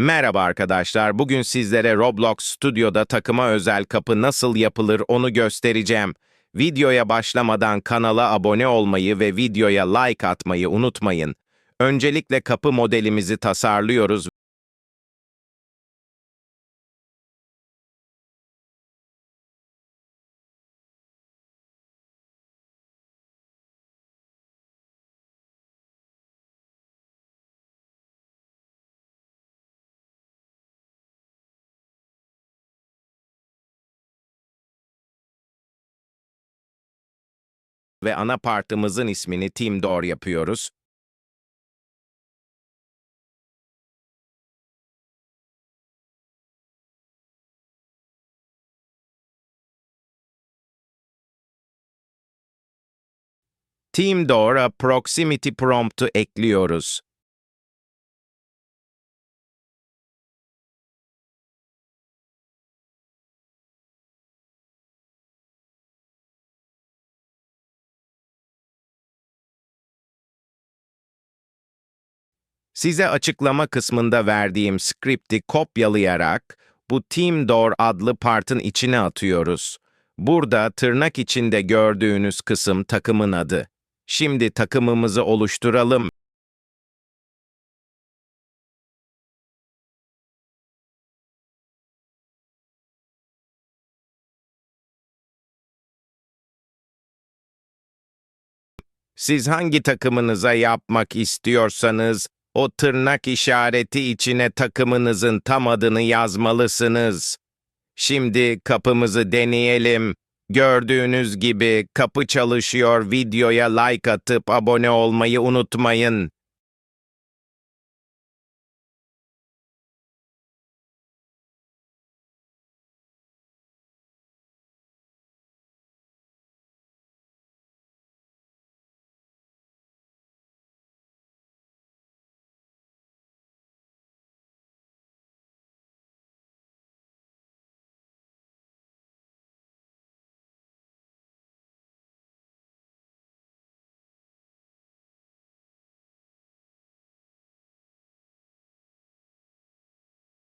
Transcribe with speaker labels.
Speaker 1: Merhaba arkadaşlar, bugün sizlere Roblox Studio'da takıma özel kapı nasıl yapılır onu göstereceğim. Videoya başlamadan kanala abone olmayı ve videoya like atmayı unutmayın. Öncelikle kapı modelimizi tasarlıyoruz ve ana partımızın ismini Team Door yapıyoruz. Team Door'a Proximity Prompt'u ekliyoruz. Size açıklama kısmında verdiğim skripti kopyalayarak bu Team Door adlı partın içine atıyoruz. Burada tırnak içinde gördüğünüz kısım takımın adı. Şimdi takımımızı oluşturalım. Siz hangi takımınıza yapmak istiyorsanız o tırnak işareti içine takımınızın tam adını yazmalısınız. Şimdi kapımızı deneyelim. Gördüğünüz gibi kapı çalışıyor. Videoya like atıp abone olmayı unutmayın.